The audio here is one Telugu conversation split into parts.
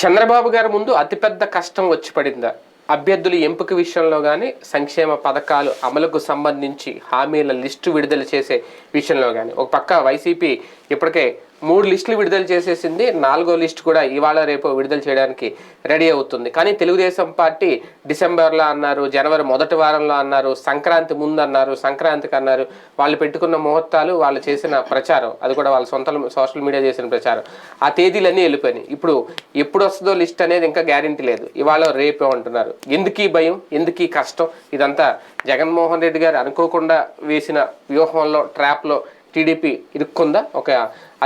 చంద్రబాబు గారి ముందు అతిపెద్ద కష్టం వచ్చి పడిందా. అభ్యర్థుల ఎంపిక విషయంలో కానీ సంక్షేమ పథకాలు అమలుకు సంబంధించి హామీల లిస్టు విడుదల చేసే విషయంలో కానీ ఒక పక్క వైసీపీ ఇప్పటికే మూడు లిస్టులు విడుదల చేసేసింది. నాలుగో లిస్ట్ కూడా ఇవాళ రేపు విడుదల చేయడానికి రెడీ అవుతుంది. కానీ తెలుగుదేశం పార్టీ డిసెంబర్లో అన్నారు జనవరి మొదటి వారంలో అన్నారు సంక్రాంతి ముందు అన్నారు సంక్రాంతికి అన్నారు. వాళ్ళు పెట్టుకున్న ముహూర్తాలు వాళ్ళు చేసిన ప్రచారం అది కూడా వాళ్ళ సొంత సోషల్ మీడియా చేసిన ప్రచారం. ఆ తేదీలన్నీ వెళ్ళిపోయినాయి. ఇప్పుడు ఎప్పుడు వస్తుందో లిస్ట్ అనేది ఇంకా గ్యారంటీ లేదు. ఇవాళ రేపే అంటున్నారు. ఎందుకీ భయం? ఎందుకీ కష్టం? ఇదంతా జగన్మోహన్ రెడ్డి గారు అనుకోకుండా వేసిన వ్యూహంలో ట్రాప్లో టీడీపీ ఇరుక్కుందా? ఒక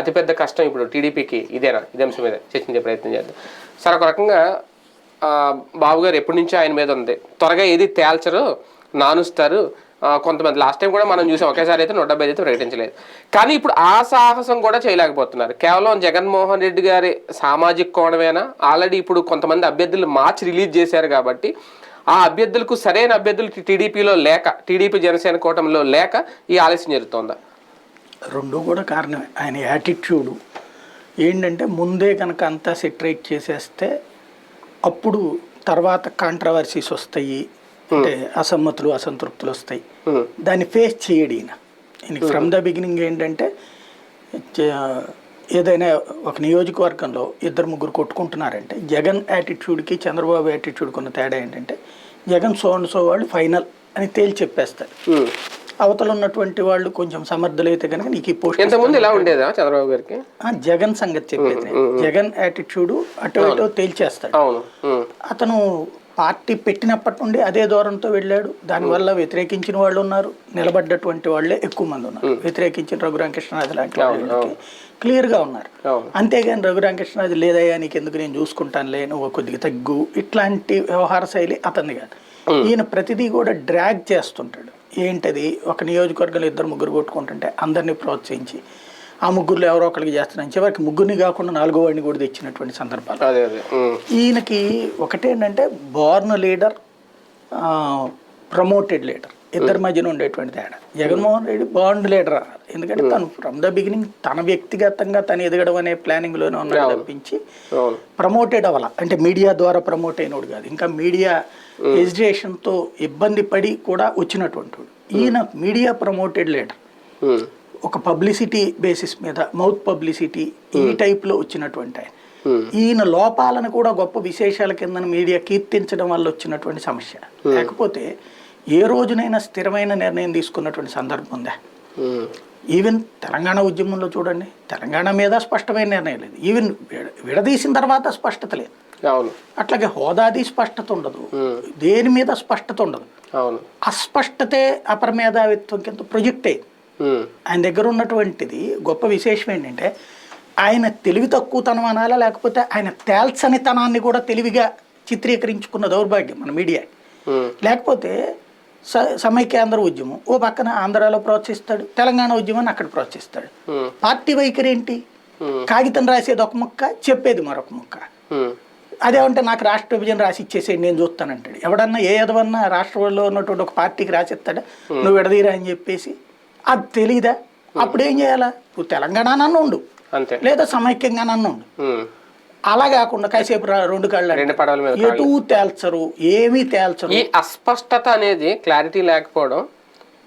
అతిపెద్ద కష్టం ఇప్పుడు టీడీపీకి ఇదేనా? ఇదే అంశం మీద చర్చించే ప్రయత్నం చేద్దాం. సార్ ఒక రకంగా బాబు గారు ఎప్పటి నుంచో ఆయన మీద ఉంది. త్వరగా ఏది తేల్చరు నానుస్తారు. కొంతమంది లాస్ట్ టైం కూడా మనం చూసాం ఒకేసారి అయితే నూట డెబ్బై అయితే ప్రకటించలేదు. కానీ ఇప్పుడు ఆ సాహసం కూడా చేయలేకపోతున్నారు. కేవలం జగన్మోహన్ రెడ్డి గారి సామాజిక కోణమేనా? ఆల్రెడీ ఇప్పుడు కొంతమంది అభ్యర్థులు మార్చి రిలీజ్ చేశారు కాబట్టి ఆ అభ్యర్థులకు సరైన అభ్యర్థులు టీడీపీలో లేక టీడీపీ జనసేన కూటమిలో లేక ఈ ఆలస్యం జరుగుతోందా? రెండు కూడా కారణమే. ఆయన యాటిట్యూడు. ఏంటంటే ముందే కనుక అంతా సెటరేట్ చేసేస్తే అప్పుడు తర్వాత కాంట్రవర్సీస్ వస్తాయి. అంటే అసమ్మతులు అసంతృప్తులు వస్తాయి. దాన్ని ఫేస్ చేయడు ఈయన. ఫ్రమ్ ద బిగినింగ్ ఏంటంటే ఏదైనా ఒక నియోజకవర్గంలో ఇద్దరు ముగ్గురు కొట్టుకుంటున్నారంటే జగన్ యాటిట్యూడ్కి చంద్రబాబు యాటిట్యూడ్కి ఉన్న తేడా ఏంటంటే జగన్ సో అండ్ సో వాళ్ళు ఫైనల్ అని తేల్చి చెప్పేస్తారు. అవతల ఉన్నటువంటి వాళ్ళు కొంచెం సమర్థులైతే కనుక నీకు ఈ పోస్ట్ ఇంతకుముందు ఇలా ఉండేదా చంద్రబాబు గారికి? ఆ, జగన్ సంగతి చెప్పేది. జగన్ యాటిట్యూడ్ అటు ఇటు తేల్చేస్తాడు. అతను పార్టీ పెట్టినప్పటి నుండి అదే దూరంతో వెళ్ళాడు. దానివల్ల వ్యతిరేకించిన వాళ్ళు ఉన్నారు. నిలబడ్డటువంటి వాళ్ళే ఎక్కువ మంది ఉన్నారు. వ్యతిరేకించిన రఘురామకృష్ణరాజు లాంటి వాళ్ళకి క్లియర్గా ఉన్నారు. అంతేగాని రఘురామకృష్ణరాజు లేదయ్యా నీకు ఎందుకు నేను చూసుకుంటానులే నువ్వు కొద్దిగా తగ్గు. ఇట్లాంటి వ్యవహార శైలి అతన్ని కాదు. ఈయన ప్రతిదీ కూడా డ్రాగ్ చేస్తుంటాడు. ఏంటది? ఒక నియోజకవర్గంలో ఇద్దరు ముగ్గురు కొట్టుకుంటుంటే అందరినీ ప్రోత్సహించి ఆ ముగ్గురులో ఎవరో ఒకరికి చేస్తున్నాను చివరికి ముగ్గురిని కాకుండా నాలుగో వాడిని కూడా తెచ్చినటువంటి సందర్భాలు. ఈయనకి ఒకటేంటంటే బోర్న్ లీడర్ ప్రమోటెడ్ లీడర్. ఇద్దరి మధ్యన ఉండేటువంటి తేడా. జగన్మోహన్ రెడ్డి బాండ్ లీడర్ అన్నారు ఎందుకంటే తను ఫ్రమ్ ద బిగినింగ్ తన వ్యక్తిగతంగా తను ఎదగడం అనే ప్లానింగ్లోనే ఉన్నాడు తప్పించి ప్రమోటెడ్ అవ్వాల. అంటే మీడియా ద్వారా ప్రమోట్ అయినోడు కాదు. ఇంకా మీడియా ఎడ్యుకేషన్తో ఇబ్బంది పడి కూడా వచ్చినటువంటి వాడు. ఈయన మీడియా ప్రమోటెడ్ లీడర్. ఒక పబ్లిసిటీ బేసిస్ మీద మౌత్ పబ్లిసిటీ ఈ టైప్లో వచ్చినటువంటి ఆయన. Hmm. ఈయన లోపాలను కూడా గొప్ప విశేషాల కింద మీడియా కీర్తించడం వల్ల వచ్చినటువంటి సమస్య. లేకపోతే ఏ రోజునైనా స్థిరమైన నిర్ణయం తీసుకున్నటువంటి సందర్భం ఉందా. ఈవెన్ తెలంగాణ ఉద్యమంలో చూడండి తెలంగాణ మీద స్పష్టమైన నిర్ణయం లేదు. ఈవెన్ విడ- విడదీసిన తర్వాత స్పష్టత లేదు. అవును. అట్లాగే హోదాది స్పష్టత ఉండదు. దేని మీద స్పష్టత ఉండదు. అవును. అస్పష్టతే అపరమేధావిత్వం కింద ప్రొజెక్ట్. అయ్యింది ఉమ్. ఆయన దగ్గర ఉన్నటువంటిది గొప్ప విశేషం ఏంటంటే ఆయన తెలివి తక్కువతనం అనాలా లేకపోతే ఆయన తేల్చనితనాన్ని కూడా తెలివిగా చిత్రీకరించుకున్న దౌర్భాగ్యం మన మీడియా. లేకపోతే స సమైక్యాంధ్ర ఉద్యమం. ఓ పక్కన ఆంధ్రాలో ప్రోత్సహిస్తాడు తెలంగాణ ఉద్యమాన్ని అక్కడ ప్రోత్సహిస్తాడు. పార్టీ వైఖరి ఏంటి? కాగితం రాసేది ఒక ముక్క చెప్పేది మరొక ముక్క. అదేమంటే నాకు రాష్ట్ర విభజన రాసి ఇచ్చేసేయండి నేను చూస్తానంటాడు. ఎవడన్నా ఏ ఎదవన్నా రాష్ట్రంలో ఉన్నటువంటి ఒక పార్టీకి రాసిస్తాడా? నువ్వు విడదీరా అని చెప్పేసి. అది తెలీదా? అప్పుడు ఏం చేయాలా? నువ్వు తెలంగాణ నన్ను ఉండు లేదా సమైక్యంగా నన్ను ఉండు. అలా కాకుండా కాసేపు రెండు కళ్ళు రెండు పడవల మీద ఎటు తేల్చరు ఏమీ తేల్చరు. ఈ అస్పష్టత అనేది క్లారిటీ లేకపోవడం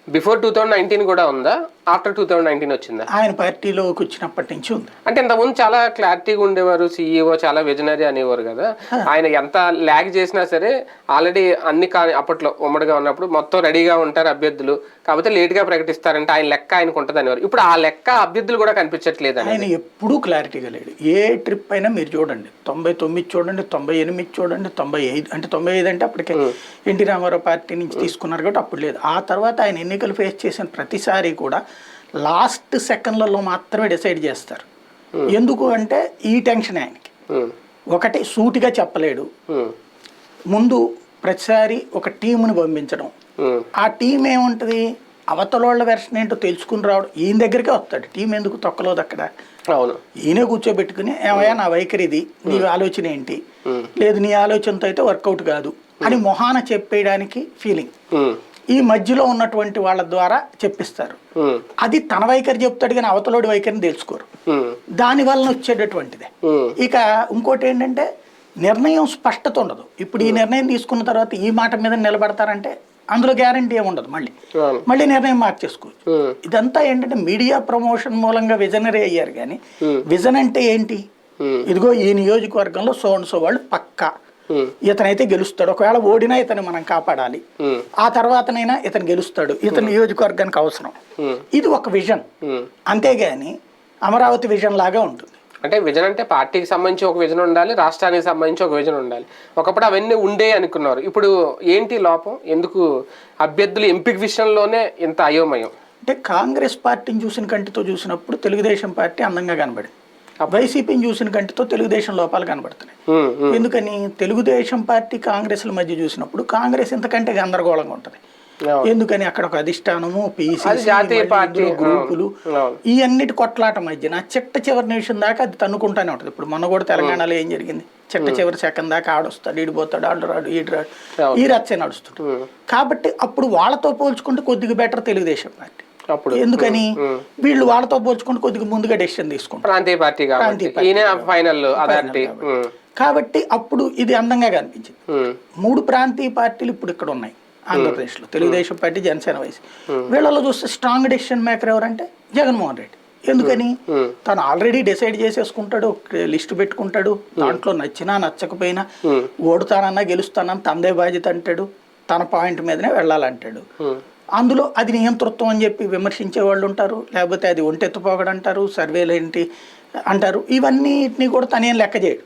బిఫోర్ టూ థౌజండ్ నైన్టీన్ కూడా ఉందా? ఆఫ్టర్ టూ థౌజండ్ నైన్టీన్ వచ్చిందా? ఆయన పార్టీలోకి వచ్చినప్పటి నుంచి ఉంది. అంటే ఇంతకుముందు చాలా క్లారిటీగా ఉండేవారు సీఈఓ చాలా విజనరీ అనేవారు కదా. ఆయన ఎంత ల్యాగ్ చేసినా సరే ఆల్రెడీ అన్ని అప్పట్లో ఉమ్మడిగా ఉన్నప్పుడు మొత్తం రెడీగా ఉంటారు అభ్యర్థులు. కాకపోతే లేట్గా ప్రకటిస్తారంటే ఆయన లెక్క ఆయనకు ఉంటుంది అనేవారు ఇప్పుడు ఆ లెక్క అభ్యర్థులు కూడా కనిపించట్లేదు ఆయన ఎప్పుడూ క్లారిటీగా లేడు. ఏ ట్రిప్ అయినా మీరు చూడండి. తొంభై తొమ్మిది చూడండి తొంభై ఎనిమిది చూడండి తొంభై ఐదు అంటే తొంభై ఐదు అంటే అప్పటికే ఎన్టీ రామారావు పార్టీ నుంచి తీసుకున్నారు కాబట్టి అప్పుడు లేదు. ఆ తర్వాత ఆయన ఎన్నికలు ఫేస్ చేసిన ప్రతిసారి కూడా లాస్ట్ సెకండ్లలో మాత్రమే డిసైడ్ చేస్తారు. ఎందుకు అంటే ఈ టెన్షన్ ఆయనకి. ఉమ్. ఒకటి సూటిగా చెప్పలేడు. ఉమ్. ముందు ప్రతిసారి ఒక టీముని పంపించడం. ఆ టీం ఏముంటుంది? అవతలోళ్ళ వెర్షన్ ఏంటో తెలుసుకుని రావడం. ఈయన దగ్గరికే వస్తాడు. టీం ఎందుకు తొక్కలేదు అక్కడ? అవును. ఈయనే కూర్చోబెట్టుకుని ఏమయ్యా నా వైఖరి ఇది. నీ ఆలోచన ఏంటి? లేదు నీ ఆలోచనతో అయితే వర్కౌట్ కాదు. అని మొహాన చెప్పేయడానికి ఫీలింగ్. ఈ మధ్యలో ఉన్నటువంటి వాళ్ళ ద్వారా చెప్పిస్తారు. అది తన వైఖరి చెప్తాడు కానీ అవతలోడి వైఖరిని తెలుసుకోరు. దాని వలన వచ్చేటటువంటిదే. ఇక ఇంకోటి ఏంటంటే నిర్ణయం స్పష్టత ఉండదు. ఇప్పుడు ఈ నిర్ణయం తీసుకున్న తర్వాత ఈ మాట మీద నిలబడతారంటే అందులో గ్యారంటీ ఏమి ఉండదు మళ్ళీ. మళ్ళీ నిర్ణయం మార్చేసుకోవచ్చు ఇదంతా ఏంటంటే మీడియా ప్రమోషన్ మూలంగా విజనరీ అయ్యారు కానీ. విజన్ అంటే ఏంటి? ఇదిగో ఈ నియోజకవర్గంలో సో అండ్ సో వాళ్ళు పక్కా. ఇతనైతే గెలుస్తాడు. ఒకవేళ ఓడినా ఇతను మనం కాపాడాలి. ఆ తర్వాతనైనా ఇతను గెలుస్తాడు. ఇతను నియోజకవర్గానికి అవసరం. ఇది ఒక విజన్. అంతేగాని అమరావతి విజన్ లాగా ఉంటుంది. అంటే విజన్ అంటే పార్టీకి సంబంధించి ఒక విజన్ ఉండాలి రాష్ట్రానికి సంబంధించి ఒక విజన్ ఉండాలి. ఒకప్పుడు అవన్నీ ఉండే అనుకున్నారు. ఇప్పుడు ఏంటి లోపం? ఎందుకు అభ్యర్థుల ఎంపిక విషయంలోనే ఇంత అయోమయం? అంటే కాంగ్రెస్ పార్టీని చూసిన కంటితో చూసినప్పుడు తెలుగుదేశం పార్టీ అందంగా కనబడింది. వైసీపీని చూసిన కంటితో తెలుగుదేశం లోపాలు కనబడుతున్నాయి. ఎందుకని? తెలుగుదేశం పార్టీ కాంగ్రెస్ల మధ్య చూసినప్పుడు కాంగ్రెస్ ఇంతకంటే గందరగోళంగా ఉంటుంది. ఎందుకని? అక్కడ ఒక అధిష్టానము పార్టీ గ్రూపులు అన్నిటి కొట్లాట మధ్యన చిట్ట చివరి నిమిషం దాకా అది తన్నుకుంటానే ఉంటుంది. ఇప్పుడు మొన్న కూడా తెలంగాణలో ఏం జరిగింది? చిట్ట చివరి సెకండ్ దాకా ఆడొస్తాడు ఈడిపోతాడు ఆడు రాడు ఈడు రాడు. ఈ రచ్చే నడుస్తుంది కాబట్టి అప్పుడు వాళ్ళతో పోల్చుకుంటే కొద్దిగా బెటర్ తెలుగుదేశం పార్టీ. అప్పుడు. ఎందుకని. వీళ్ళు వాళ్ళతో పోల్చుకుంటే కొద్దిగా ముందుగా డెసిషన్ తీసుకుంటారు. ప్రాంతీయ పార్టీ ప్రాంతీయ ఫైనల్ అథారిటీ. కాబట్టి. అప్పుడు ఇది అందంగా కనిపించింది. మూడు ప్రాంతీయ పార్టీలు ఇప్పుడు ఇక్కడ ఉన్నాయి ఆంధ్రప్రదేశ్లో. Telugudesam party Janasena YC. వీళ్ళలో చూస్తే స్ట్రాంగ్ డెసిషన్ మేకర్ ఎవరంటే జగన్మోహన్ రెడ్డి. ఎందుకని? తను ఆల్రెడీ డిసైడ్ చేసేసుకుంటాడు లిస్ట్ పెట్టుకుంటాడు. దాంట్లో నచ్చినా నచ్చకపోయినా ఓడుతానన్నా గెలుస్తానని తందే బాధ్యత అంటాడు. తన పాయింట్ మీదనే వెళ్ళాలంటాడు. అందులో అది నియంతృత్వం అని చెప్పి విమర్శించే వాళ్ళు ఉంటారు లేకపోతే అది ఒంటెత్తుపోగడు అంటారు సర్వేలు ఏంటి అంటారు. ఇవన్నిటిని కూడా తనేం లెక్క చేయడు.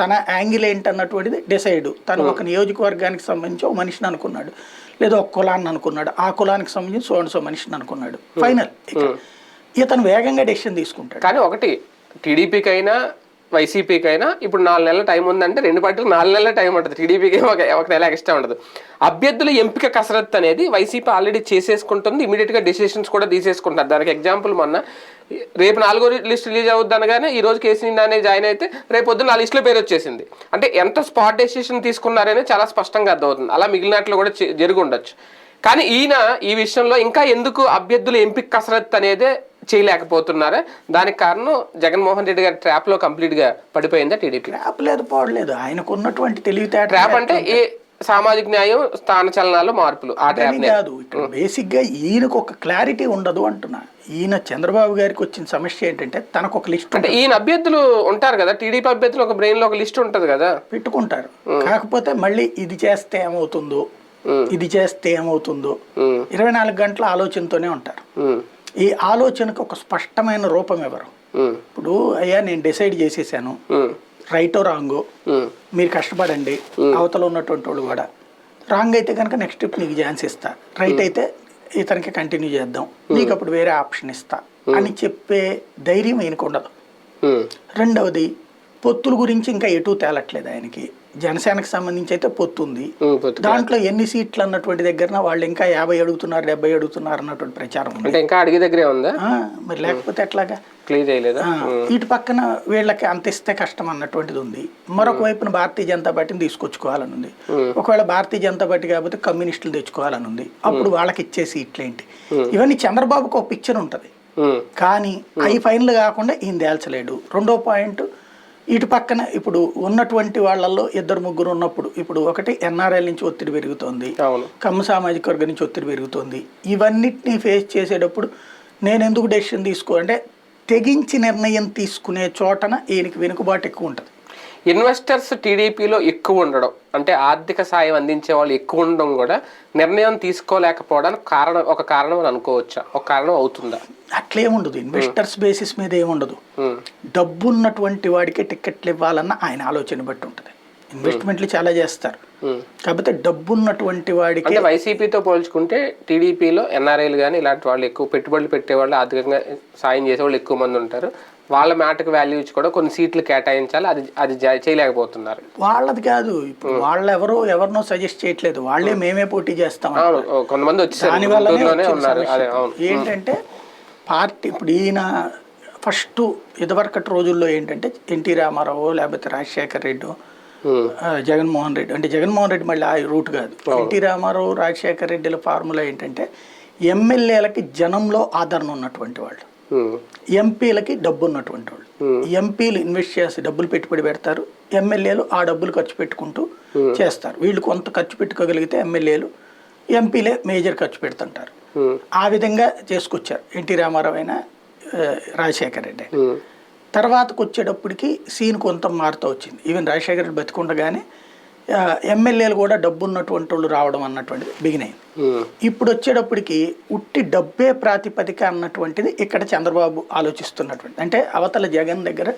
తన యాంగిల్ ఏంటి అన్నటువంటిది డిసైడ్. తను ఒక నియోజకవర్గానికి సంబంధించి ఒక మనిషిని అనుకున్నాడు లేదా ఒక కులాన్ని అనుకున్నాడు. ఆ కులానికి సంబంధించి సో అండ్ సో మనిషిని అనుకున్నాడు. ఫైనల్ ఇతను వేగంగా డెసిషన్ తీసుకుంటాడు. కానీ ఒకటి టీడీపీకి అయినా వైసీపీకి అయినా ఇప్పుడు నాలుగు నెలల టైం ఉందంటే రెండు పార్టీలు నాలుగు నెలల టైం ఉంటుంది. టీడీపీకి ఒక ఒక నెల ఎక్స్ట్రా ఉండదు. అభ్యర్థుల ఎంపిక కసరత్తు అనేది వైసీపీ ఆల్రెడీ చేసేసుకుంటుంది. ఇమీడియట్గా డెసిషన్స్ కూడా తీసేసుకుంటారు. దానికి ఎగ్జాంపుల్ మొన్న రేపు నాలుగో లిస్ట్ రిలీజ్ అవుద్ది అనగానే ఈ రోజు కేసీ అనే జాయిన్ అయితే రేపు పొద్దున్న ఆ లిస్టులో పేరు వచ్చేసింది. అంటే ఎంత స్పాట్ డెసిషన్ తీసుకున్నారనే చాలా స్పష్టంగా అర్థమవుతుంది. అలా మిగిలినట్లు కూడా జరిగి ఉండొచ్చు కానీ ఈయన ఈ విషయంలో ఇంకా ఎందుకు అభ్యర్థుల ఎంపిక కసరత్తు అనేది చేయలేకపోతున్నారా. దానికి కారణం జగన్మోహన్ రెడ్డి గారి ట్రాప్లో కంప్లీట్గా పడిపోయిందా టీడీపీ? ట్రాప్ లేదు పోవట్లేదు ఆయనకు ఉన్నటువంటి తెలివితేట ట్రాప్ అంటే ఏ సామాజిక న్యాయం స్థాన చలనాలు మార్పులు. ఆ ట్రాప్ కాదు. ఇక్కడ బేసిక్గా ఈయనకు ఒక క్లారిటీ ఉండదు అంటున్నా. ఈయన చంద్రబాబు గారికి వచ్చిన సమస్య ఏంటంటే తనకు ఒక లిస్ట్ అంటే ఈయన అభ్యర్థులు ఉంటారు కదా. టీడీపీ అభ్యర్థులు ఒక బ్రెయిన్లో ఒక లిస్ట్ ఉంటది కదా. పెట్టుకుంటారు. కాకపోతే మళ్ళీ ఇది చేస్తే ఏమవుతుందో ఇది చేస్తే ఏమవుతుందో ఇరవై నాలుగు గంటల ఆలోచనతోనే ఉంటారు. ఈ ఆలోచనకు ఒక స్పష్టమైన రూపం ఎవరు? ఇప్పుడు అయ్యా నేను డిసైడ్ చేసేసాను. రైటో రాంగో? మీరు కష్టపడండి. అవతల ఉన్నటువంటి వాళ్ళు కూడా. రాంగ్ అయితే కనుక నెక్స్ట్ ట్రిప్ నీకు ఛాన్స్ ఇస్తా. రైట్ అయితే ఇతనికి కంటిన్యూ చేద్దాం. నీకు అప్పుడు వేరే ఆప్షన్ ఇస్తా. అని చెప్పే ధైర్యం ఈయనకు ఉండదు. రెండవది పొత్తుల గురించి ఇంకా ఎటూ తేలట్లేదు ఆయనకి. జనసేనకు సంబంధించి అయితే పొత్తు ఉంది. దాంట్లో ఎన్ని సీట్లు అన్నటువంటి దగ్గర వాళ్ళు ఇంకా యాభై అడుగుతున్నారు డెబ్బై అడుగుతున్నారు అన్నటువంటి ప్రచారం అంటే ఇంకా అడిగే దగ్గరే ఉందా? మరి లేకపోతే ఎట్లాగా? క్లియర్ చేయలేదా? ఇటు పక్కన వీళ్ళకి అంత ఇస్తే కష్టం అన్నటువంటిది ఉంది. మరొక వైపున భారతీయ జనతా పార్టీని తీసుకొచ్చుకోవాలని ఉంది. ఒకవేళ భారతీయ జనతా పార్టీ కాకపోతే కమ్యూనిస్టులు తెచ్చుకోవాలని ఉంది. అప్పుడు వాళ్ళకి ఇచ్చే సీట్లేంటి? ఇవన్నీ చంద్రబాబుకు ఒక పిక్చర్ ఉంటుంది. కానీ అవి ఫైనల్ కాకుండా ఈయన తేల్చలేడు. రెండో పాయింట్ ఇటు పక్కన ఇప్పుడు ఉన్నటువంటి వాళ్ళల్లో ఇద్దరు ముగ్గురు ఉన్నప్పుడు ఇప్పుడు ఒకటి ఎన్ఆర్ఎల్ నుంచి ఒత్తిడి పెరుగుతోంది. కమ్మ సామాజిక వర్గం నుంచి ఒత్తిడి పెరుగుతోంది. ఇవన్నిటిని ఫేస్ చేసేటప్పుడు నేను ఎందుకు డెసిషన్ తీసుకో అంటే తెగించి నిర్ణయం తీసుకునే చోటన ఈయనకి వెనుకబాటు ఎక్కువ ఉంటుంది. ఇన్వెస్టర్స్ టీడీపీలో ఎక్కువ ఉండడం అంటే ఆర్థిక సాయం అందించే వాళ్ళు ఎక్కువ ఉండడం కూడా నిర్ణయం తీసుకోలేకపోవడానికి కారణం ఒక కారణం అని అనుకోవచ్చా? ఒక కారణం అవుతుందా? అట్లేముండదు. ఇన్వెస్టర్స్ బేసిస్ మీద ఏముండదు. డబ్బు ఉన్నటువంటి వాడికే టికెట్లు ఇవ్వాలన్న ఆయన ఆలోచన బట్టి ఉంటుంది. ఇన్వెస్ట్మెంట్లు చాలా చేస్తారు. కాకపోతే డబ్బు ఉన్నటువంటి వాడికి అంటే వైసీపీతో పోల్చుకుంటే టీడీపీలో ఎన్ఆర్ఐలు కానీ ఇలాంటి వాళ్ళు ఎక్కువ పెట్టుబడులు పెట్టేవాళ్ళు ఆర్థికంగా సాయం చేసేవాళ్ళు ఎక్కువ మంది ఉంటారు. వాళ్ళ మాటకు వాల్యూ ఇచ్చి కూడా కొన్ని సీట్లు కేటాయించాలి అది అది చేయలేకపోతున్నారు. వాళ్ళది కాదు ఇప్పుడు వాళ్ళు ఎవరో ఎవరినో సజెస్ట్ చేయట్లేదు. వాళ్ళే మేమే పోటీ చేస్తాం కొంతమంది అవును. ఏంటంటే పార్టీ ఇప్పుడు ఈయన ఫస్ట్ ఇదివరకటి రోజుల్లో ఏంటంటే ఎన్టీ రామారావు లేకపోతే రాజశేఖర్ రెడ్డి జగన్మోహన్ రెడ్డి అంటే జగన్మోహన్ రెడ్డి మళ్ళీ ఆ రూట్ కాదు. ఎన్టీ రామారావు రాజశేఖర్ రెడ్డిల ఫార్ములా ఏంటంటే ఎమ్మెల్యేలకి జనంలో ఆదరణ ఉన్నటువంటి వాళ్ళు. ఎంపీలకి డబ్బు ఉన్నటువంటి వాళ్ళు ఎంపీలు ఇన్వెస్ట్ చేసి డబ్బులు పెట్టుబడి పెడతారు. ఎమ్మెల్యేలు ఆ డబ్బులు ఖర్చు పెట్టుకుంటూ చేస్తారు. వీళ్ళు కొంత ఖర్చు పెట్టుకోగలిగితే ఎమ్మెల్యేలు ఎంపీలే మేజర్ ఖర్చు పెడుతుంటారు. ఆ విధంగా చేసుకొచ్చారు ఎన్టీ రామారావు అయినా రాజశేఖర రెడ్డి. తర్వాతకు వచ్చేటప్పటికి సీన్ కొంత మారుతూ వచ్చింది. ఈవెన్ రాజశేఖర రెడ్డి బతికుండగానే ఎమ్మెల్యేలు కూడా డబ్బు ఉన్నటువంటి వాళ్ళు రావడం అన్నటువంటిది బిగిన్ ఉమ్, ఇప్పుడు వచ్చేటప్పటికి ఉట్టి డబ్బే ప్రాతిపదిక అన్నటువంటిది ఇక్కడ చంద్రబాబు ఆలోచిస్తున్నటువంటి. అంటే అవతల జగన్ దగ్గర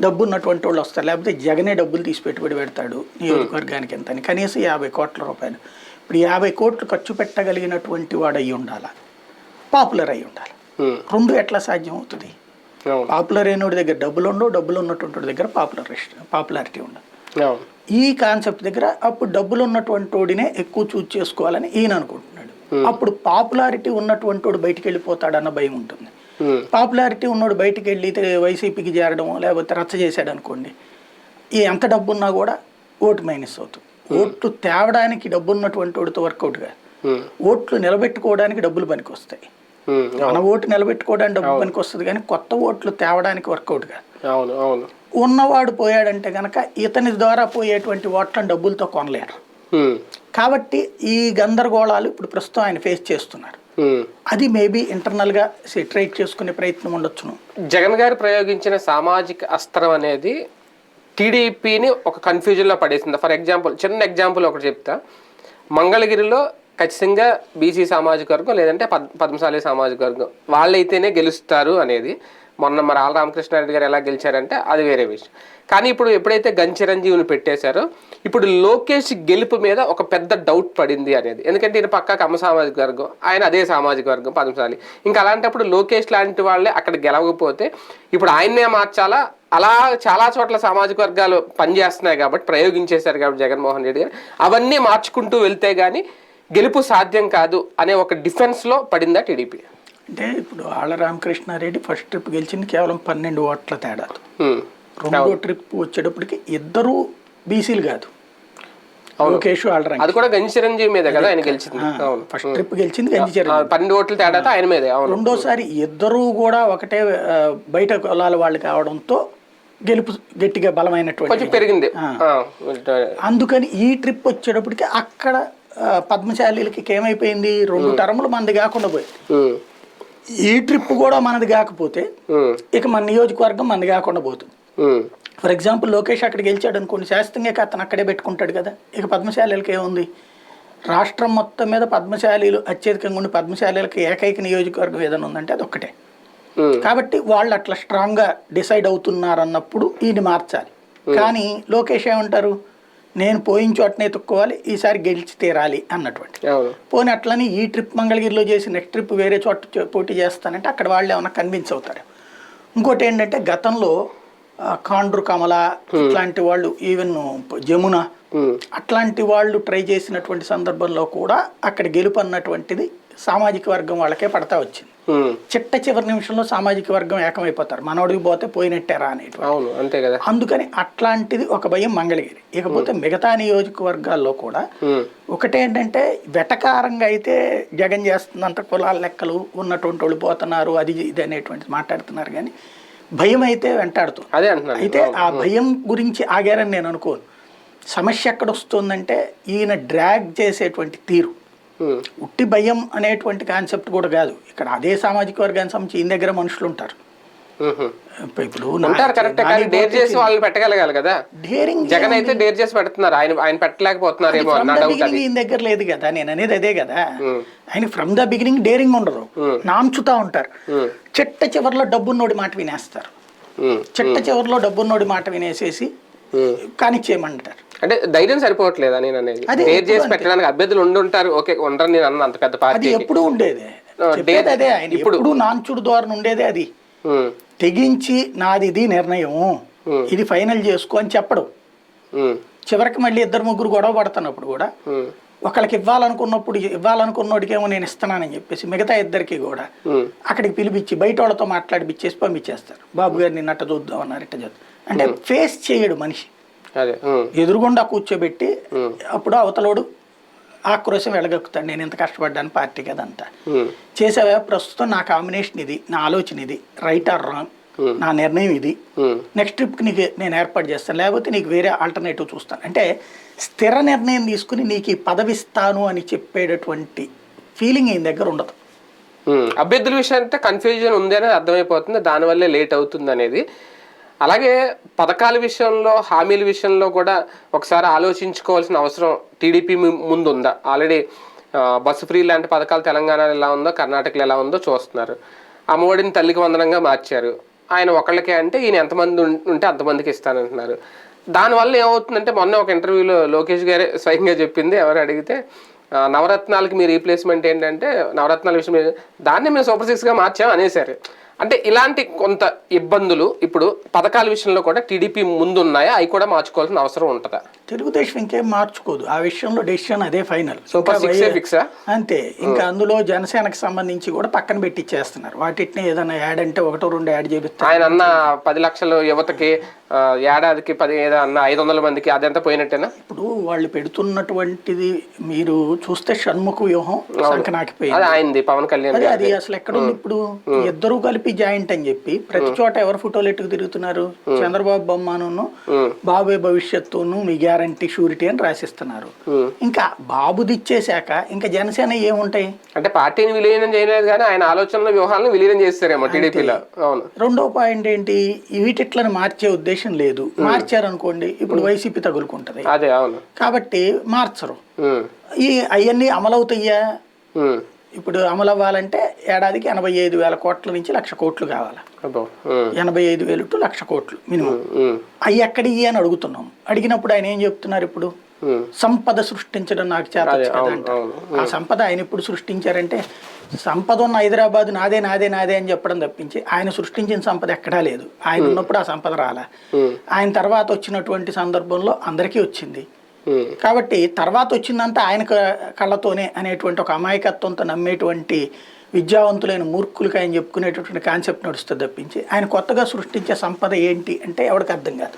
డబ్బు ఉన్నటువంటి వాళ్ళు వస్తారు. లేకపోతే జగనే డబ్బులు తీసి పెట్టుబడి పెడతాడు నియోజకవర్గానికి ఎంత అని. కనీసం యాభై కోట్ల రూపాయలు. ఇప్పుడు యాభై కోట్లు ఖర్చు పెట్టగలిగినటువంటి వాడు అయ్యి ఉండాలి? పాపులర్ అయి ఉండాలి? ఉమ్, రెండు ఎట్లా సాధ్యం అవుతుంది పాపులర్ అయినోడి దగ్గర డబ్బులు ఉండవు డబ్బులు ఉన్నటువంటి దగ్గర పాపులర్ పాపులారిటీ ఉండదు. ఈ కాన్సెప్ట్ దగ్గర అప్పుడు డబ్బులు ఉన్నటువంటి వాడినే ఎక్కువ చూజ్ చేసుకోవాలని ఈయన అనుకుంటున్నాడు. అప్పుడు పాపులారిటీ ఉన్నటువంటి వాడు బయటికి వెళ్ళిపోతాడన్న భయం ఉంటుంది. ఉమ్, పాపులారిటీ ఉన్నోడు బయటికి వెళ్ళి వైసీపీకి చేరడం లేకపోతే రచ్చ చేశాడు అనుకోండి ఈ ఎంత డబ్బు ఉన్నా కూడా ఓటు మైనస్ అవుతుంది. ఓట్లు తేవడానికి డబ్బు ఉన్నటువంటి వాడితో వర్కౌట్ కాదు. ఓట్లు నిలబెట్టుకోవడానికి డబ్బులు పనికి వస్తాయి మన ఓటు నిలబెట్టుకోవడానికి డబ్బు పనికి వస్తుంది కానీ కొత్త ఓట్లు తేవడానికి వర్కౌట్ కాదు. అవును అవును. ఉన్నవాడు పోయాడంటే కనుక ఇతని ద్వారా పోయేటువంటి ఓట్లను డబ్బులతో కొనలేరు. కాబట్టి ఈ గందరగోళాలు ఇప్పుడు ప్రస్తుతం ఆయన ఫేస్ చేస్తున్నారు. అది మేబీ ఇంటర్నల్గా సెటరేట్ చేసుకునే ప్రయత్నం ఉండొచ్చును. జగన్ గారు ప్రయోగించిన సామాజిక అస్త్రం అనేది టీడీపీని ఒక కన్ఫ్యూజన్లో పడేసింది. ఫర్ ఎగ్జాంపుల్ చిన్న ఎగ్జాంపుల్ ఒకటి చెప్తా. మంగళగిరిలో ఖచ్చితంగా బీసీ సామాజిక వర్గం లేదంటే పద్ పద్మశాలి సామాజిక వర్గం వాళ్ళైతేనే గెలుస్తారు అనేది. మొన్న మరి ఆల రామకృష్ణారెడ్డి గారు ఎలా గెలిచారంటే అది వేరే విషయం. కానీ ఇప్పుడు ఎప్పుడైతే గంచిరంజీవిని పెట్టేశారో ఇప్పుడు లోకేష్ గెలుపు మీద ఒక పెద్ద డౌట్ పడింది అనేది. ఎందుకంటే ఈయన పక్కా కమ్మ సామాజిక వర్గం ఆయన అదే సామాజిక వర్గం పద్మశాలి. ఇంకా అలాంటప్పుడు లోకేష్ లాంటి వాళ్ళే అక్కడ గెలవకపోతే ఇప్పుడు ఆయన్నే మార్చాలా? అలా చాలా చోట్ల సామాజిక వర్గాలు పనిచేస్తున్నాయి కాబట్టి ప్రయోగించేశారు కాబట్టి జగన్మోహన్ రెడ్డి గారు. అవన్నీ మార్చుకుంటూ వెళ్తే గానీ గెలుపు సాధ్యం కాదు అనే ఒక డిఫెన్స్లో పడిందా టీడీపీ? అంటే ఇప్పుడు ఆళ్ళ రామకృష్ణారెడ్డి ఫస్ట్ ట్రిప్ గెలిచింది కేవలం పన్నెండు ఓట్ల హ్మ్. రెండో ట్రిప్ వచ్చేటప్పటికి ఇద్దరు బీసీలు కాదు. లోకేష్ అది కూడా గంజి చిరంజీవి మీద కదా ఆయన గెలిచింది. ఫస్ట్ ట్రిప్ గెలిచింది గంజిచర్ ఆ, పన్నెండు ఓట్ల తేడాతో ఆయన మీదే. రెండోసారి ఇద్దరూ కూడా ఒకటే బయట కులాల వాళ్ళు కావడంతో గెలుపు గట్టిగా బలమైనటువంటి కొంచెం పెరిగింది. అందుకని ఈ ట్రిప్ వచ్చేటప్పటికి అక్కడ పద్మశాలీలకి ఏమైపోయింది రెండు టర్ములు మనది కాకుండా పోయింది. ఈ ట్రిప్ కూడా మనది కాకపోతే. ఇక మన నియోజకవర్గం మనది కాకుండా పోతుంది. ఫర్ ఎగ్జాంపుల్ లోకేష్ అక్కడ గెలిచాడు అనుకోండి శాస్త్రంగా అతను అక్కడే పెట్టుకుంటాడు కదా. ఇక పద్మశాలీలకి ఏముంది? రాష్ట్రం మొత్తం మీద పద్మశాలీలు అత్యధికంగా ఉండి పద్మశాలీలకి ఏకైక నియోజకవర్గం ఏదైనా ఉందంటే అది ఒక్కటే. కాబట్టి వాళ్ళు అట్లా స్ట్రాంగ్గా డిసైడ్ అవుతున్నారు అన్నప్పుడు ఈయన మార్చాలి. కానీ లోకేష్ ఏమంటారు? నేను పోయిన చోటనే ఎత్తుక్కోవాలి ఈసారి గెలిచి తీరాలి అన్నటువంటి పోనీ అట్లని ఈ ట్రిప్ మంగళగిరిలో చేసి నెక్స్ట్ ట్రిప్ వేరే చోట పోటీ చేస్తానంటే అక్కడ వాళ్ళు ఏమైనా కన్విన్స్ అవుతారు ఇంకోటి ఏంటంటే గతంలో కాండ్రు కమల ఇట్లాంటి వాళ్ళు ఈవెన్ జమున. అట్లాంటి వాళ్ళు ట్రై చేసినటువంటి సందర్భంలో కూడా అక్కడ గెలుపు అన్నటువంటిది సామాజిక వర్గం వాళ్ళకే పడతా వచ్చింది. చిట్ట చివరి నిమిషంలో సామాజిక వర్గం ఏకమైపోతారు. మనోడికి పోతే పోయినట్టేరా అనేటువంటి. అవును అంతే కదా. అందుకని అట్లాంటిది ఒక భయం మంగళగిరి. ఇకపోతే మిగతా నియోజకవర్గాల్లో కూడా. ఒకటేంటంటే వెటకారంగా అయితే జగన్ చేస్తున్నంత కులాల లెక్కలు ఉన్నటువంటి వాళ్ళు పోతున్నారు అది ఇది అనేటువంటిది మాట్లాడుతున్నారు కానీ భయం అయితే వెంటాడుతుంది అదే అంటున్నాను అయితే ఆ భయం గురించి ఆగారని నేను అనుకోను. సమస్య ఎక్కడ వస్తుందంటే ఈయన డ్రాగ్ చేసేటువంటి తీరు. ఉట్టి భయం అనేటువంటి కాన్సెప్ట్ కూడా కాదు. ఇక్కడ అదే సామాజిక వర్గానికి సంబంధించి ఈయన దగ్గర మనుషులు ఉంటారు. ఇప్పుడు ఉంటారు కరెక్ట్ కానీ డేర్ చేసి వాళ్ళు పెట్టగలగాలి కదా? డేరింగ్ జగన్ అయితే డేర్ చేసి పెడుతున్నారు. ఆయన ఆయన పెట్టలేకపోతున్నారేమో ఫ్రమ్ నా డౌట్ అది. ఈయన దగ్గర లేదు కదా. నేను అనేది అదే కదా. ఆయన ఫ్రమ్ ద బిగినింగ్ డేరింగ్ ఉండరు. నాంచుతా ఉంటారు. చిట్ట చివరిలో డబ్బున్నోడి మాట వినేస్తారు. చిట్ట చివరిలో డబ్బున్నోడి మాట వినేసేసి. కానిచ్చేయమంటారు. అంటే ధైర్యం సరిపోవట్లేదా నేను అనేది? డేర్ చేసి. పెట్టడానికి అభ్యర్థులు ఉండి ఉంటారు ఓకే ఉండరు నేను అన్న అంత పెద్ద పార్టీ ఎప్పుడు ఉండేదే. అదే ఆయన. ఇప్పుడు- నాంచుడు ద్వారా ఉండేదే అది. తెగించి నాది ఇది నిర్ణయం. ఇది ఫైనల్ చేసుకో అని చెప్పడు. చివరికి మళ్ళీ ఇద్దరు ముగ్గురు గొడవ పడుతున్నప్పుడు కూడా ఒకళ్ళకి ఇవ్వాలనుకున్నప్పుడు ఇవ్వాలనుకున్నోడికేమో నేను ఇస్తున్నానని చెప్పేసి మిగతా ఇద్దరికి కూడా అక్కడికి పిలిపించి బయట వాళ్ళతో మాట్లాడిపిచ్చేసి పంపించేస్తారు. బాబు గారు నిన్న అట్ట చూద్దాం అన్నారు ఇట్ట చూద్దాం. అంటే ఫేస్ చేయడు మనిషి. ఎదురుగుండా కూర్చోబెట్టి అప్పుడు అవతలోడు ఆక్రోశం వెళ్ళగక్కుతాడు నేను ఇంత కష్టపడ్డాను పార్టీకి అదంతా హ్మ్. చేసావా? ప్రస్తుతం నా కాంబినేషన్ ఇది నా ఆలోచన ఇది. రైట్ ఆర్ రాంగ్ నా నిర్ణయం ఇది. నెక్స్ట్ ట్రిప్కి నీకు నేను ఏర్పాటు చేస్తాను. లేకపోతే నీకు వేరే ఆల్టర్నేటివ్ చూస్తాను. అంటే స్థిర నిర్ణయం తీసుకుని నీకు ఈ పదవి ఇస్తాను అని చెప్పేటటువంటి ఫీలింగ్ ఈయన దగ్గర ఉండదు. అభ్యర్థుల విషయం అంటే కన్ఫ్యూజన్ ఉంది అనేది అర్థమైపోతుంది. దానివల్లే లేట్ అవుతుంది అనేది. అలాగే పథకాల విషయంలో హామీల విషయంలో కూడా ఒకసారి ఆలోచించుకోవాల్సిన అవసరం టీడీపీ ముందు ఉందా ఆల్రెడీ బస్సు ఫ్రీ లాంటి పథకాలు తెలంగాణలో ఎలా ఉందో కర్ణాటకలో ఎలా ఉందో చూస్తున్నారు. అమ్మఒడిని తల్లికి వందనంగా మార్చారు. ఆయన ఒకళ్ళకే అంటే ఈయన ఎంతమంది ఉంటే అంతమందికి ఇస్తానంటున్నారు. దానివల్ల ఏమవుతుందంటే మొన్న ఒక ఇంటర్వ్యూలో లోకేష్ గారే స్వయంగా చెప్పింది. ఎవరు అడిగితే నవరత్నాలకి మీ రీప్లేస్మెంట్ ఏంటంటే నవరత్నాల విషయం దాన్ని మేము సూపర్ సిక్స్గా మార్చాం అనేసారు అంటే ఇలాంటి కొంత ఇబ్బందులు ఇప్పుడు పథకాల విషయంలో కూడా టీడీపీ ముందు ఉన్నాయా అవి కూడా మార్చుకోవాల్సిన అవసరం ఉంటుందా? తెలుగుదేశం ఇంకేం మార్చుకోదు. ఆ విషయంలో డెసిషన్ అదే ఫైనల్ అంతే. ఇంకా అందులో జనసేనకు సంబంధించి కూడా పక్కన పెట్టిచ్చేస్తున్నారు వాటిని ఏదైనా యాడ్ అంటే ఒకటో రెండు యాడ్ చేపిస్తారు. ఆయన అన్న పది లక్షలు యువతకి ఏడాదికి పది అన్న ఐదు వందల మందికి అదంతా పోయినట్టేనా? ఇప్పుడు వాళ్ళు పెడుతున్నటువంటిది మీరు చూస్తే షణ్ముఖ వ్యూహం సంకనాకిపోయింది. ఆయనది పవన్ కళ్యాణ్ అదే అసలు ఎక్కడ ఉంది? ఇప్పుడు ఇద్దరు కలిపి జాయింట్ అని చెప్పి ప్రతి చోట ఎవరు ఫోటోలు ఎట్టుకు తిరుగుతున్నారు? చంద్రబాబు బొమ్మను బాబే భవిష్యత్తును మీ గ్యారంటీ షూరిటీ అని రాసిస్తున్నారు. ఇంకా బాబుది ఇచ్చేశాక ఇంకా జనసేన ఏముంటాయి? అంటే పార్టీని విలీనం చేయలేదు కానీ ఆయన ఆలోచనల వ్యూహాలను విలీనం చేస్తారేమో టీడీపీలో. అవును. రెండో పాయింట్ ఏంటి? వీటిట్లను మార్చే ఉద్దేశం లేదు. మార్చారనుకోండి ఇప్పుడు వైసీపీ తగులుకుంటది. అదే అవును. కాబట్టి మార్చరు. ఈ అవన్నీ అమలవుతాయా. ఇప్పుడు అమలు అవ్వాలంటే ఏడాదికి ఎనభై ఐదు వేల కోట్ల నుంచి లక్ష కోట్లు కావాలి. ఎనభై ఐదు వేలు టు లక్ష కోట్లు మినిమం. అవి ఎక్కడివి అని అడుగుతున్నాం అడిగినప్పుడు ఆయన ఏం చెప్తున్నారు ఇప్పుడు. సంపద సృష్టించడం నాకు. అవును ఆ సంపద ఆయన ఇప్పుడు సృష్టించారంటే సంపద ఉన్న హైదరాబాద్ నాదే నాదే నాదే అని చెప్పడం తప్పించి ఆయన సృష్టించిన సంపద ఎక్కడా లేదు ఆయన ఉన్నప్పుడు ఆ సంపద రాలా. ఆయన తర్వాత వచ్చినటువంటి సందర్భంలో అందరికీ వచ్చింది. కాబట్టి తర్వాత వచ్చిందంతా ఆయన కళ్ళతోనే అనేటువంటి ఒక అమాయకత్వంతో నమ్మేటువంటి విద్యావంతులైన మూర్ఖులకి ఆయన చెప్పుకునేటటువంటి కాన్సెప్ట్ నడుస్తుంది తప్పించి. ఆయన కొత్తగా సృష్టించే సంపద ఏంటి అంటే ఎవరికి అర్థం కాదు.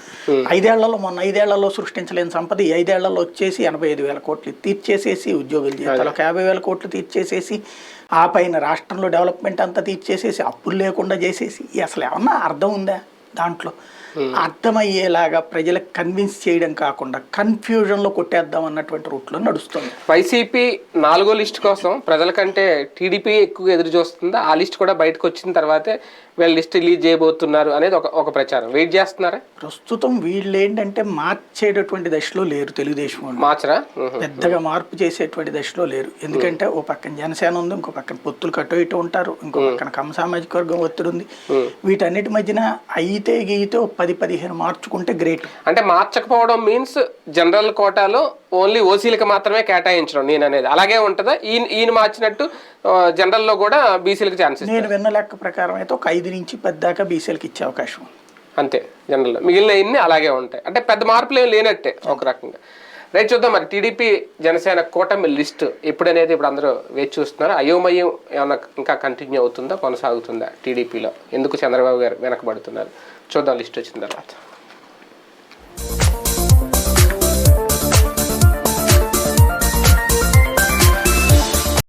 ఐదేళ్ళలో మొన్న ఐదేళ్ళలో సృష్టించలేని సంపద ఈ ఐదేళ్ళలో వచ్చేసి ఎనభై ఐదు వేల కోట్లు తీర్చేసేసి ఉద్యోగుల జీతాలు ఒక యాభై వేల కోట్లు తీర్చేసేసి ఆ పైన రాష్ట్రంలో డెవలప్మెంట్ అంతా తీర్చేసేసి అప్పులు లేకుండా చేసేసి అసలు ఏమన్నా అర్థం ఉందా? దాంట్లో. అర్థమయ్యేలాగా ప్రజలకు కన్విన్స్ చేయడం కాకుండా కన్ఫ్యూజన్లో కొట్టేద్దాం అన్నటువంటి రూట్లో నడుస్తుంది. వైసీపీ నాలుగో లిస్ట్ కోసం ప్రజల కంటే టీడీపీ ఎక్కువగా ఎదురు చూస్తుందా? ఆ లిస్ట్ కూడా బయటకు వచ్చిన తర్వాతే వీళ్ళు లిస్ట్ రిలీజ్ చేయబోతున్నారు అనేది ఒక ఒక ప్రచారం. వెయిట్ చేస్తున్నారా? ప్రస్తుతం వీళ్ళు ఏంటంటే మార్చేటటువంటి దశలో లేరు తెలుగుదేశం వాళ్ళు. మార్చరా. పెద్దగా మార్పు చేసేటువంటి దశలో లేరు. ఎందుకంటే ఓ పక్కన జనసేన ఉంది ఇంకో పక్కన పొత్తులు కట్టు ఇటు ఉంటారు ఇంకో పక్కన కమ సామాజిక వర్గం ఒత్తిడి ఉంది. వీటన్నిటి మధ్యన అయితే గీతే ఓ పది పదిహేను మార్చుకుంటే గ్రేట్. అంటే మార్చకపోవడం మీన్స్ జనరల్ కోటాలో ఓన్లీ ఓసీలకు మాత్రమే కేటాయించడం నేను అనేది అలాగే ఉంటుందా? ఈయన ఈయన మార్చినట్టు జనరల్లో కూడా బీసీలకు ఛాన్సెస్ నేను విన్న లెక్క ప్రకారం అయితే ఒక ఐదు నుంచి పది దాకా బీసీలకు ఇచ్చే అవకాశం. అంతే జనరల్లో మిగిలిన ఇన్ని అలాగే ఉంటాయి. అంటే పెద్ద మార్పులు ఏం లేనట్టే ఒక రకంగా. రైట్ చూద్దాం మరి టీడీపీ జనసేన కూటమి లిస్ట్ ఎప్పుడనేది ఇప్పుడు అందరూ వేచి చూస్తున్నారు? అయోమయం ఏమైనా ఇంకా కంటిన్యూ అవుతుందా కొనసాగుతుందా టీడీపీలో? ఎందుకు చంద్రబాబు గారు వెనకబడుతున్నారు? చూద్దాం లిస్ట్ వచ్చిన తర్వాత.